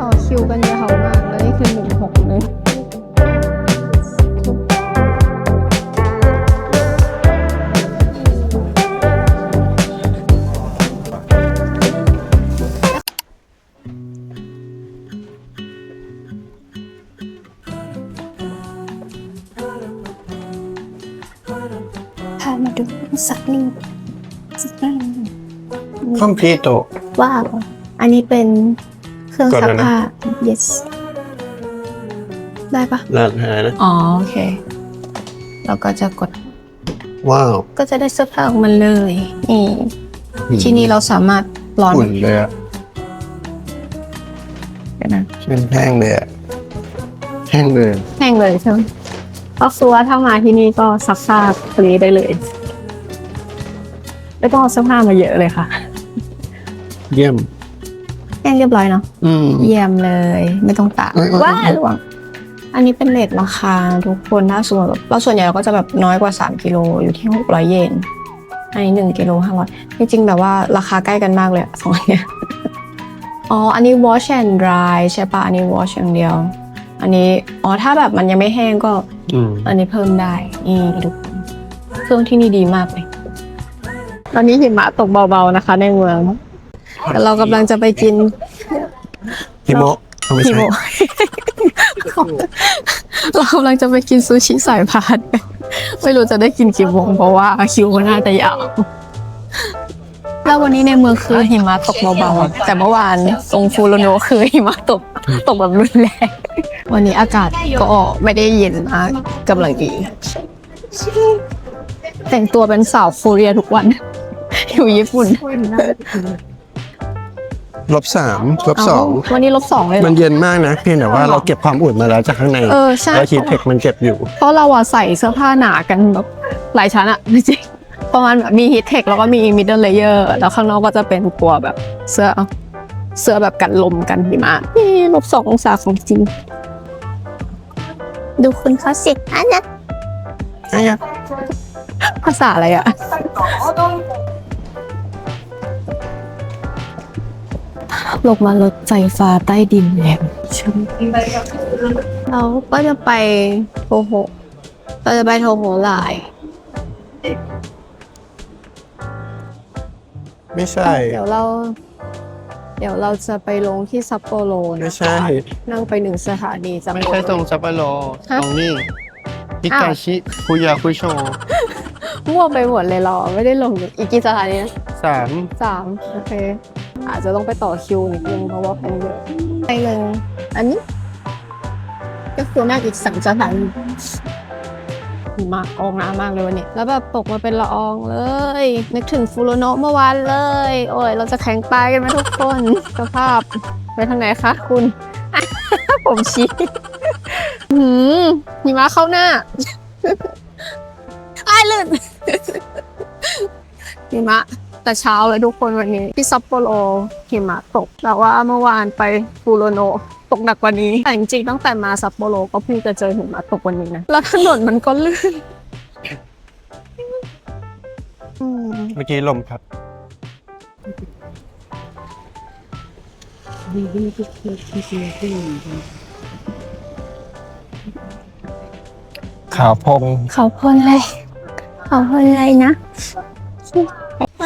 ต่อคิวกันยาวมากแล้วนี่คือหนึ่งหกเลยพามาดูสักนิดสักนิดคอมพิวโตว้าว อันนี้เป็น เครื่องกดซักแล้วนะ ผ้า yes ได้ปะร้านอาหารนะ อ๋อโอเค เราก็จะกดว้าวก็จะได้เสื้อผ้าออกมาเลยนี่ที่นี่เราสามารถร้อนอุ่นเลยอะเดี๋ยวนะเป็นแห้งเลยอะแห้งเลย แห้งเลยใช่ไหมก็คือว่าถ้ามาที่นี่ก็ซักผ้าฟรีได้เลยไม่ต้องเอาเสื้อผ้ามาเยอะเลยค่ะ เยี่ยม แห้งเรียบร้อยเนาะอืม เยี่ยมเลย ไม่ต้องตากเอ้ยเอ้ยว้าเอ้ยหลวง อันนี้เป็นเลทราคาทุกคนถ้าสมมติแบบเราส่วนใหญ่เราก็จะแบบน้อยกว่า 3กิโลอยู่ที่ 600 เยนอันนี้1กิโล500จริงๆแบบว่าราคาใกล้กันมากเลยอะสองอันเนี้ยอ๋ออันนี้ wash and dry ใช่ปะอันนี้ wash อย่างเดียว อันนี้อ๋อถ้าแบบมันยังไม่แห้งก็ อืมอันนี้เพิ่มได้ นี่ทุกคนเครื่องที่นี่ดีมากเลย ตอนนี้หิมะตกเบาๆนะคะ ในเมืองแต่ เรากำลังจะไปกินฮิโมะเอาไม่ฮิใช่โมะเรากำลังจะไปกินซูชิสายพานกันไม่รู้จะได้กินกี่โมงเพราะว่าคิวก็น่าจะยาวแล้ววันนี้ในเมืองคือหิมะตกเบาๆแต่เมื่อวานตรงฟูโรโนะคือหิมะตกตกแบบรุนแรงวันนี้อากาศก็ไม่ได้เย็นมากกำลังดี แต่งตัวเป็นสาวโคเรียทุกวัน อยู่ญี่ปุ่น ลบสามลบสองเาวันนี้ลบสองเลยเหรมัอนเย็นมากนะ เพียงแต่ว่าเราเก็บความอุ่นมาแล้วจากข้างในเออใช่ แล้วฮีทเทคมันเก็บอยู่ เพราะเราอะใส่เสื้อผ้าหนากันแบบหลายชั้นอะจริงๆประมาณแบบมีฮีทเทคแล้วก็มีมิดเดิลเลเยอร์แล้วข้างนอกก็จะเป็นตัวแบบเสื้อเสื้อแบบกันลมกันหิมะนี่ลบสององศาของจริง ดูคุณเขาสิอันนะภาษาอะไรอะ ลงมารถไฟฟ้าใต้ดินแล้วชิมเราก็จะไปโทโฮเราจะไปโทโฮไลน์ไม่ใช่ เดี๋ยวเรา เดี๋ยวเราจะไปลงที่ซัปโปโรไม่นะใช่ นั่งไปหนึ่งสถานีจากไม่ใช่ตรงซัปโปโรฮะตรงนี้ฮิกาชิคุยาคุโชมั่วไปหมดเลยเราไม่ได้ลงอีกกี่สถานีนะสามสามโอเค อาจจะต้องไปต่อคิวนิดนึงเพราะว่าแพงเยอะไปเลยอันนี้ ก็คือนั่อีกสามสถานีมากอองน้ำมากเลยวันนี้แล้วแบบตกมาเป็นละอองเลย นึกถึงฟูโรโนะเมื่อวานเลย โอ้ย เราจะแข็งตายกันไหมทุกคน สภาพไปทางไหนคะคุณ ผมชี้หืมหิมะเข้าหน้าไอ้ลื่นหิมะ แต่เช้าเลยทุกคนวันนี้ ที่ซัปโปโรหิมะตก แต่ว่าเมื่อวานไปฟูโรโนะตกหนักกว่านี้ แต่จริงๆตั้งแต่มาซัปโปโรก็เพิ่งจะเจอหิมะตกวันนี้นะ แล้วถนนมันก็ลื่นอืมเมื่อกี้ลมพัดขาวพงเขาพ่นอะไรเขาพ่นอะไรนะ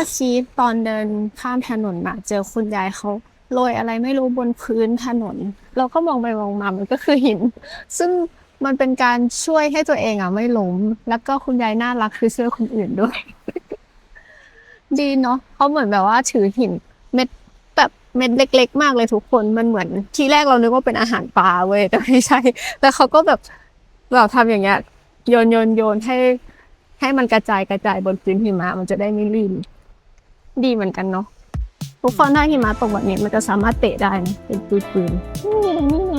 เมื่อชี้ตอนเดินข้ามถนนมาเจอคุณยายเขาโรยอะไรไม่รู้บนพื้นถนน เราก็มองไปมองมามันก็คือหิน ซึ่งมันเป็นการช่วยให้ตัวเองอะไม่ล้ม แล้วก็คุณยายน่ารักคือช่วยคนอื่นด้วย ดีเนาะเขาเหมือนแบบว่าถือหินเม็ดแบบเม็ดเล็ก ๆ มากเลยทุกคนมันเหมือนทีแรกเรานึกว่าเป็นอาหารปลาเว้ยแต่ไม่ใช่ แต่เขาก็แบบแบบทำอย่างเงี้ยโยนโยนโยนให้ให้มันกระจายกระจายบนพื้นหิมะมันจะได้ไม่ลื่น ดีเหมือนกันเนาะทุกคนถ้าหิมะตกแบบนี้มันจะสามารถเตะได้นะเป็นปืนปืนนี่นี่ไง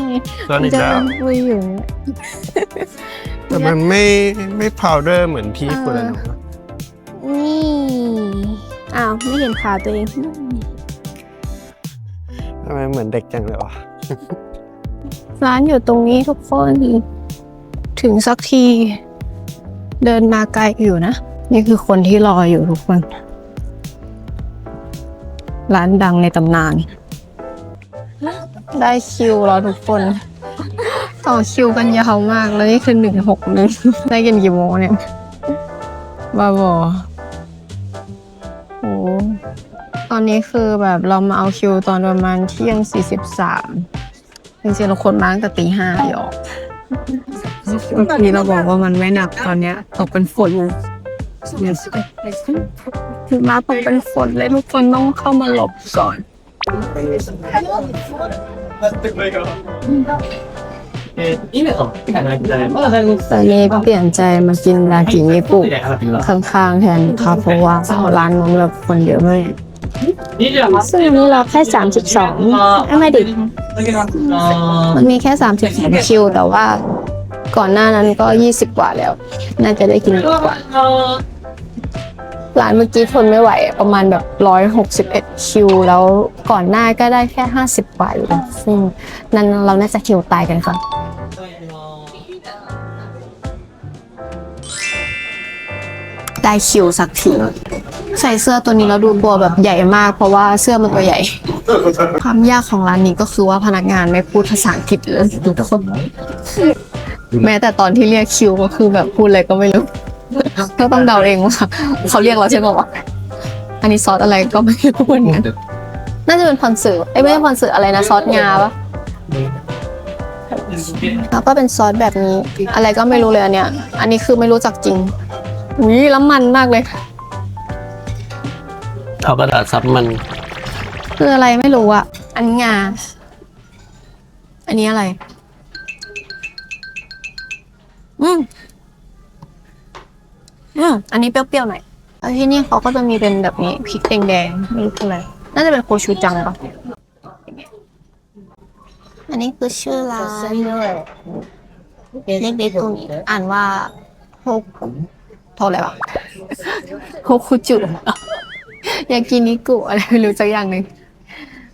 ตอนมันนี้จะแล้ววุยอยู่อย่างเงี้ยแต่มันไม่ไม่พาวเดอร์เหมือนที่ฟูรานโนะนี่อ้าวไม่เห็นขาตัวเองทำไมเหมือนเด็กจังเลยวะร้านอยู่ตรงนี้ทุกคนถึงสักที เดินมาไกลอยู่นะ นี่คือคนที่รออยู่ทุกคน ร้านดังในตำนาน ได้คิวแล้วทุกคน ต่อคิวกันยาวมาก แล้วนี่คือหนึ่งหกหนึ่งได้กินกี่โมงเนี่ยบ้าบอโอ้ตอนนี้คือแบบเรามาเอาคิวตอนประมาณเที่ยงสี่สิบสามจริงๆเราคนมาตั้งแต่ตีห้าหยอกเมื่อกี้เราบอกว่ามันไม่หนักตอนเนี้ยตกเป็นฝน คือมาผมเป็นฝนเลยทุกคนต้องเข้ามาหลบก่อนต่เนี้เปลี่ยนใจมากินรากิญี่ปุ่นข้างๆแทนค่ะเพราะว่าร้านนู้นแบบคนเยอะมากซึ่งนี้เราแค่สามสิบสองไม่ดิมันมีแค่สามสิบสองคิวแต่ว่าก่อนหน้านั้นก็ยี่สิบกว่าแล้ว น่าจะได้กินกว่า ร้านเมื่อกี้ทนไม่ไหวอะประมาณแบบร้อยหกสิบเอ็ดคิว แล้วก่อนหน้าก็ได้แค่ห้าสิบกว่าอยู่นะซึ่งนั้นเราน่าจะคิวตายกันค่ะได้คิวสักทีใส่เสื้อตัวนี้แล้วดูตัวแบบใหญ่มาก เพราะว่าเสื้อมันตัวใหญ่ ความยากของร้านนี้ก็คือว่าพนักงานไม่พูดภาษาอังกฤษเลยทุกคน แม้แต่ตอนที่เรียกคิวก็คือแบบพูดอะไรก็ไม่รู้ ก็ต้องเดาเองว่าเขาเรียกเราใช่ไหมวะอันนี้ซอสอะไรก็ไม่รู้เหมือนกันน่าจะเป็นพอนสือไอ้ยไม่ใช่พอนสืออะไรนะซอสงาปะแล้วก็เป็นซอสแบบนี้ อะไรก็ไม่รู้เลยอันเนี้ย อันนี้คือไม่รู้จักจริงอุ้ยแล้วมันมากเลยเอากระดาษซับมัน คืออะไรไม่รู้อะอันนี้งา อันนี้อะไร อืม อืมอันนี้เปรี้ยวๆหน่อยแล้วที่นี่เขาก็จะมีเป็นแบบนี้พริกแดงๆไม่รู้คืออะไร น่าจะเป็นโคชูจังปะอันนี้คือชื่อร้านเล็กๆตรงนี้อ่านว่าโฮกุโทรอะไรวะโฮคุจุยากินิกุอะไรไม่รู้สักอย่างหนึ่ง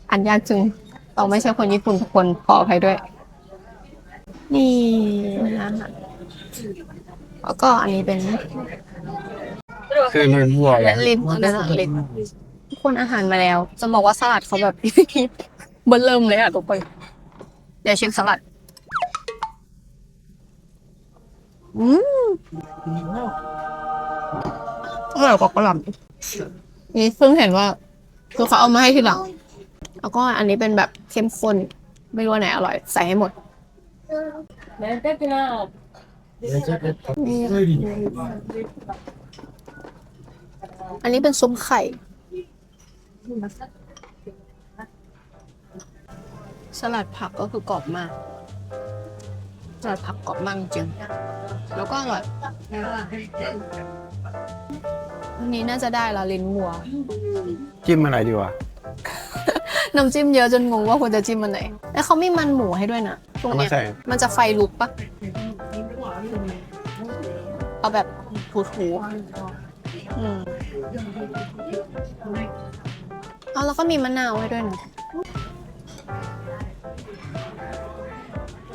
อ่านยากจึงเราไม่ใช่คนญี่ปุ่นทุกคนขออภัยด้วย นี่อาหารแล้วก็อันนี้เป็น คือมันหัวแล้วลิ้นอันนั้นอะลิ้นทุกคนอาหารมาแล้ว จะบอกว่าสลัดเขาแบบ เบิ้ลเริ่มเลยอะทุกคนเดี๋ยวชิมสลัด อืมอร่อยกว่ากระหล่ำนี่เพิ่งเห็นว่าคือเขาเอามาให้ทีหลังแล้วก็อันนี้เป็นแบบเข้มข้น ไม่รู้ว่าไหนอร่อย ใส่ให้หมด อันนี้เป็นซุปไข่ สลัดผักก็คือกรอบมาก สลัดผักกรอบมากจริง แล้วก็อร่อยอันนี้น่าจะได้ละลิ้นวัว จิ้มอะไรดีวะ น้ำจิ้มเยอะจนงงว่าควรจะจิ้มมันไหน แล้วเขามีมันหมูให้ด้วยนะตรงเอามาเนี้ยใส่มันจะไฟลุกปะเอาแบบถูๆอืม เอาแล้วก็มีมะนาวให้ด้วยนะ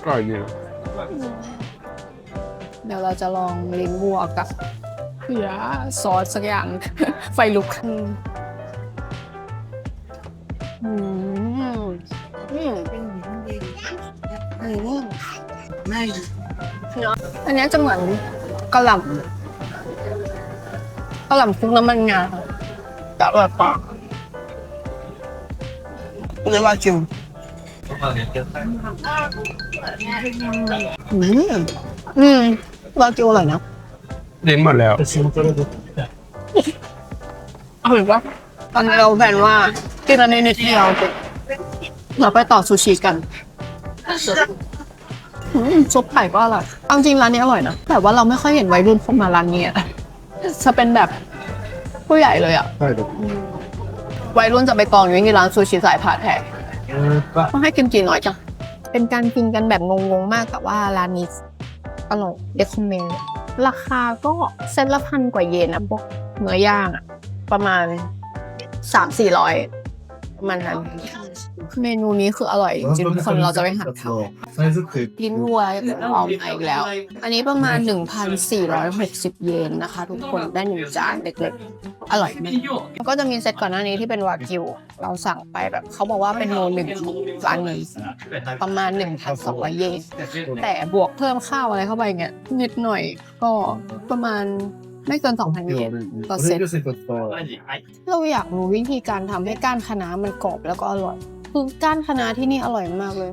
อร่อยดีเดี๋ยวเราจะลองลิ้นวัวกับเผือซอสสักอย่าง ไฟลุกอืมอืมอืมอืมเนาะอันเนี้ยจะเหมือนกะหล่ำ กะหล่ำคลุกน้ำมันงาแต่อร่อยกว่าเรียกว่าจิมอืมอืมวากิวอร่อยนะลิ้นหมดแล้วเอาเห็นปะตอนนี้เราแผนว่ากินอันนี้นิดเดียวเราไปต่อซูชิกันอืมซุปไข่ก็อร่อยเอาจริงร้านนี้อร่อยนะ แต่ว่าเราไม่ค่อยเห็นวัยรุ่นเข้ามาร้านนี้อะ จะเป็นแบบผู้ใหญ่เลยอะใช่ดูวัยรุ่นจะไปกองอยู่ที่ร้านซูชิสายพาแทกต้องให้กิมจิน้อยจัง เป็นการกินกันแบบงงๆมากแต่ว่าร้านนี้อร่อยเดคอมเมนราคาก็เซตละพันกว่าเยนนะพวกเนื้อย่างอะประมาณสามสี่ร้อยประมาณนั้น เมนูนี้คืออร่อยจริงๆคนเราจะไปหาทำลิ้นวัวหอมอีกแล้ว อันนี้ประมาณ 1,460 เยนนะคะ ทุกคนได้หนึ่งจานเล็กๆ อร่อยมากแล้วก็จะมีเซตก่อนหน้านี้ที่เป็นวากิว เราสั่งไปแบบเขาบอกว่าเป็นโนหนึ่งร้านนี้ประมาณ 1,200 เยนแต่บวกเพิ่มข้าวอะไรเข้าไปเงี้ยนิดหน่อยก็ประมาณไม่เกินสองพันเยนต่อเซตเราอยากรู้วิธีการทำให้ก้านคะน้ามันกรอบแล้วก็อร่อย คือก้านคะน้าที่นี่อร่อยมากเลย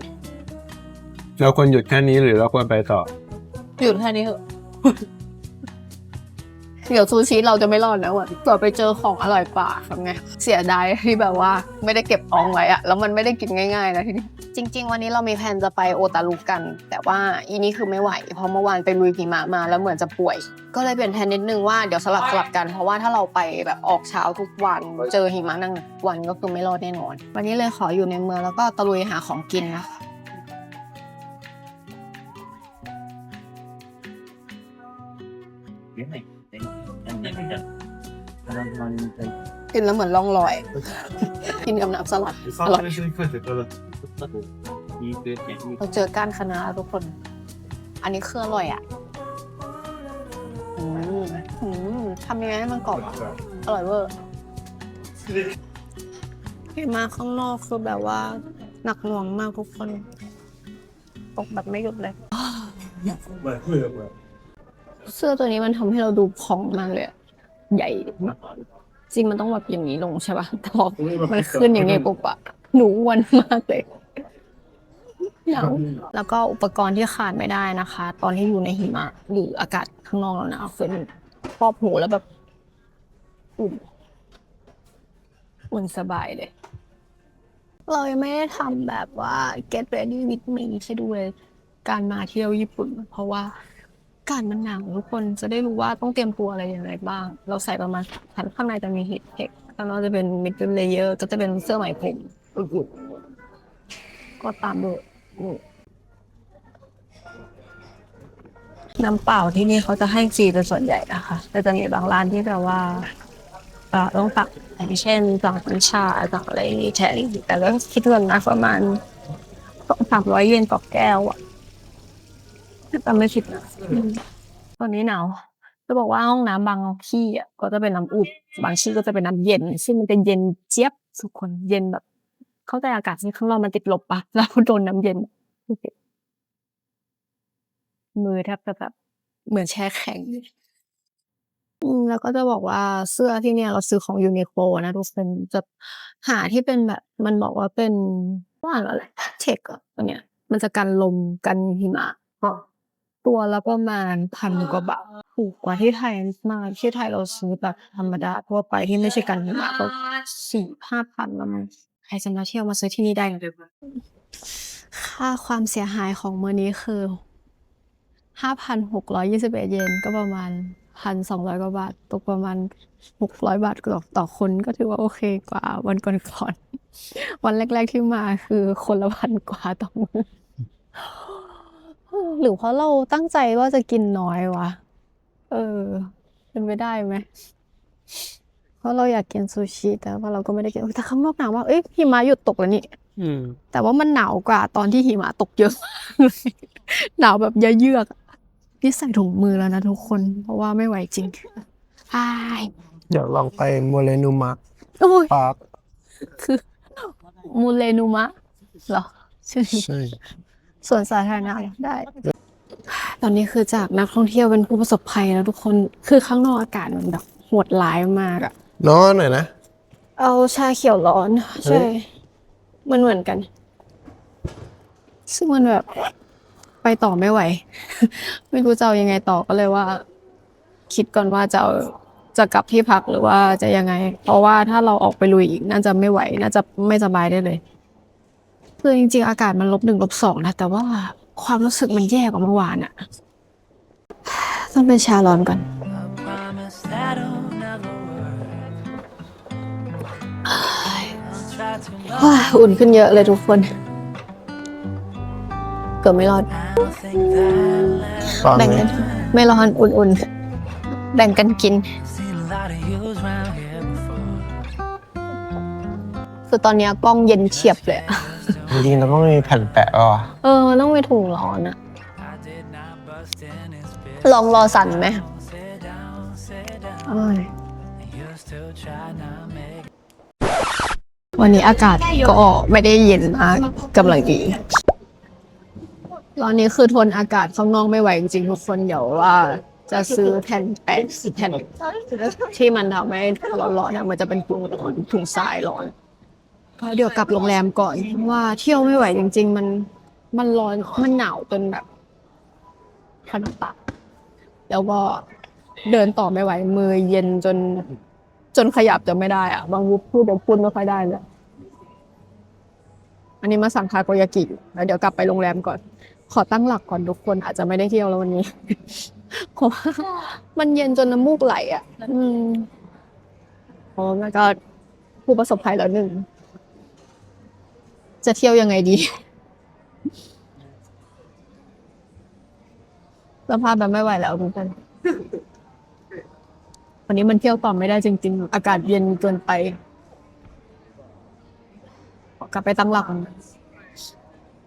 เราควรหยุดแค่นี้หรือเราควรไปต่อ หยุดแค่นี้เถอะ เดี๋ยวซูชิเราจะไม่รอดแล้วอะต่อไปเจอของอร่อยกว่าทำไง เสียดายที่แบบว่าไม่ได้เก็บอองไว้อะแล้วมันไม่ได้กินง่ายๆนะทีนี้ จริง ๆ วันนี้เรามีแผนจะไปโอตารุกัน แต่ว่าอีนี้คือไม่ไหว เพราะเมื่อวานไปลุยหิมะมาแล้วเหมือนจะป่วย ก็เลยเปลี่ยนแผนนิดนึงว่าเดี๋ยวสลับสลับกัน เพราะว่าถ้าเราไปแบบออกเช้าทุกวัน เจอหิมะนั่งวันก็คือไม่รอดแน่นอน วันนี้เลยขออยู่ในเมืองแล้วก็ตะลุยหาของกินนะคะ กินแล้วเหมือนล่องลอย กินกับน้ำสลัด サンドイッチに書いてたら เราเจอก้านคะน้าทุกคน อันนี้คืออร่อยอ่ะอืมอืมทำยังไงให้มันกรอบอะอร่อยเวอร์เห็นมาข้างนอกคือแบบว่า หนักหน่วงมากทุกคน ตกแบบไม่หยุดเลย เสื้อตัวนี้มันทำให้เราดูผอมมากเลยอะ ใหญ่มากจริงมันต้องแบบอย่างนี้ลงใช่ปะแต่พอมันขึ้นอย่างนี้ปุ๊บอะหนูอ้วนมากเลยหนาวแล้วก็อุปกรณ์ที่ขาดไม่ได้นะคะ ตอนที่อยู่ในหิมะหรืออากาศข้างนอกแล้วนะเป็นครอบหูแล้วแบบอุ่นอุ่นสบายเลย เรายังไม่ได้ทำแบบว่า get ready with me ให้ดูเลยการมาเที่ยวญี่ปุ่น เพราะว่าอา กาศมันหนาวทุกคนจะได้รู้ว่าต้องเตรียมตัวอะไรอย่างไรบ้าง เราใส่ประมาณชั้นข้างในจะมีฮีทเทคข้างนอกจะเป็นมิดเดิลเลเยอร์ก็จะเป็นเสื้อไหมพรมอุ่นๆก็ตามด้วยน้ำเปล่าที่นี่เขาจะให้ฟรีเป็นส่วนใหญ่นะคะ แต่จะมีบางร้านที่แบบว่าต้องตักอย่างเช่นสั่งน้ำชาสั่งอะไรนี่แทนแต่ก็คิดเงินนะประมาณสองสามร้อยเยนต่อแก้วอะ ถ้าจำไม่ผิดนะตอนนี้หนาวจะบอกว่าห้องน้ำบางที่อะก็จะเป็นน้ำอุ่นบางที่ก็จะเป็นน้ำเย็น ซึ่งมันเป็นเย็นเจี๊ยบทุกคนเย็นแบบ เข้าใจอากาศที่ข้างนอกมันติดลบปะแล้วโดนน้ำเย็น มือแทบจะแบบเหมือนแช่แข็งอืมแล้วก็จะบอกว่าเสื้อที่เนี่ยเราซื้อของยูนิโคลนะทุกคนจะหาที่เป็นแบบ มันบอกว่าเป็นว่าอะไรเทคอะตัวเนี้ย มันจะกันลมกันหิมะ ตัวละประมาณพันกว่าบาทถูกกว่าที่ไทยมากที่ไทยเราซื้อแบบธรรมดาทั่วไปที่ไม่ใช่กันหิมะก็สี่ห้าพันแล้วมั้งใครจะมาเที่ยวมาซื้อที่นี่ได้เลยค่าความเสียหายของมื้อนี้คือห้าพันหกร้อยยี่สิบเอ็ดเยนก็ประมาณพันสองร้อยกว่าบาท ตกประมาณหกร้อยบาทต่อต่อคนก็ถือว่าโอเคกว่าวันก่อนๆวันแรก ๆที่มาคือคนละพันกว่าต่อมื้อ หรือเพราะเราตั้งใจว่าจะกินน้อยวะ เออ เป็นไปได้ไหม เพราะเราอยากกินซูชิแต่ว่าเราก็ไม่ได้กินแต่ข้างนอกหนาวมากเอ้ยหิมะหยุดตกแล้วนี่อืมแต่ว่ามันหนาวกว่าตอนที่หิมะตกเยอะ หนาวแบบเยือกๆอะนี่ใส่ถุงมือแล้วนะทุกคน เพราะว่าไม่ไหวจริงอ้ายเดี๋ยวลองไปโมเลนุมะโอ้ยปาร์คคือมูเลนุมะเหรอชื่อนี้ใช่ ส่วนสาธารณะเหรอได้ ตอนนี้คือจากนักท่องเที่ยวเป็นผู้ประสบภัยแล้วทุกคนคือข้างนอกอากาศมันแบบโหดร้ายมากอะน้องหน่อยนะ เอาชาเขียวร้อนใช่ มันเหมือนกัน ซึ่งมันแบบ ไปต่อไม่ไหว ไม่รู้จะเอายังไงต่อก็เลยว่า คิดก่อนว่าจะเอาจะกลับที่พักหรือว่าจะยังไง เพราะว่าถ้าเราออกไปลุยอีกน่าจะไม่ไหว น่าจะไม่สบายได้เลย คือจริงๆ อากาศมันลบหนึ่งลบสองนะ แต่ว่าความรู้สึกมันแย่กว่าเมื่อวานอะต้องเป็นชาร้อนก่อน promise that'll never work. I'll try to know ว้าอุ่นขึ้นเยอะเลยทุกคน เกือบไม่รอด I don't think that last ตอนแบ่งนี้กัน ไม่ร้อนอุ่นๆ แบ่งกันกิน seen a lot of yous round here before. คือตอนเนี้ยกล้องเย็นเฉียบเลยอะ จริงๆเราต้องมีแผ่นแปะอะเออต้องมีถุงร้อนอะลองรอสั่นไหมเอ้ยวันนี้อากาศก็ไม่ได้เย็นมากกำลังดี ตอนนี้คือทนอากาศข้างนอกไม่ไหวจริงๆทุกคนเดี๋ยวว่า จะซื้อแผ่นแปะแผ่นที่มันทำให้ร้อนๆนะมันจะเป็นถุงร้อนถุงทรายร้อน เดี๋ยวกลับโรงแรมก่อนเพราะว่าเที่ยวไม่ไหวจริง ๆ มันมันร้อนมันหนาวจนแบบพันปากแล้วก็เดินต่อไม่ไหว มือเย็นจน จนขยับจะไม่ได้อะบางวุบพูดเดี๋ยวพูดไม่ค่อยได้เลยอันนี้มาสั่งทาโกยากิแล้วเดี๋ยวกลับไปโรงแรมก่อน ขอตั้งหลักก่อนทุกคนอาจจะไม่ได้เที่ยวแล้ววันนี้เพราะว่ามันเย็นจนน้ำมูกไหลอะ อืมโอ้แล้วก็ผู้ประสบภัยแล้วหนึ่ง จะเที่ยวยังไงดี สภาพแบบไม่ไหวแล้วทุกคนวันนี้มันเที่ยวต่อไม่ได้จริง ๆ อากาศเย็นเกินไปขอกลับไปตั้งหลักก่อน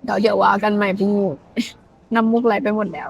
เดี๋ยวเดี๋ยวว่ากันใหม่พี่น้ำมูกไหลไปหมดแล้ว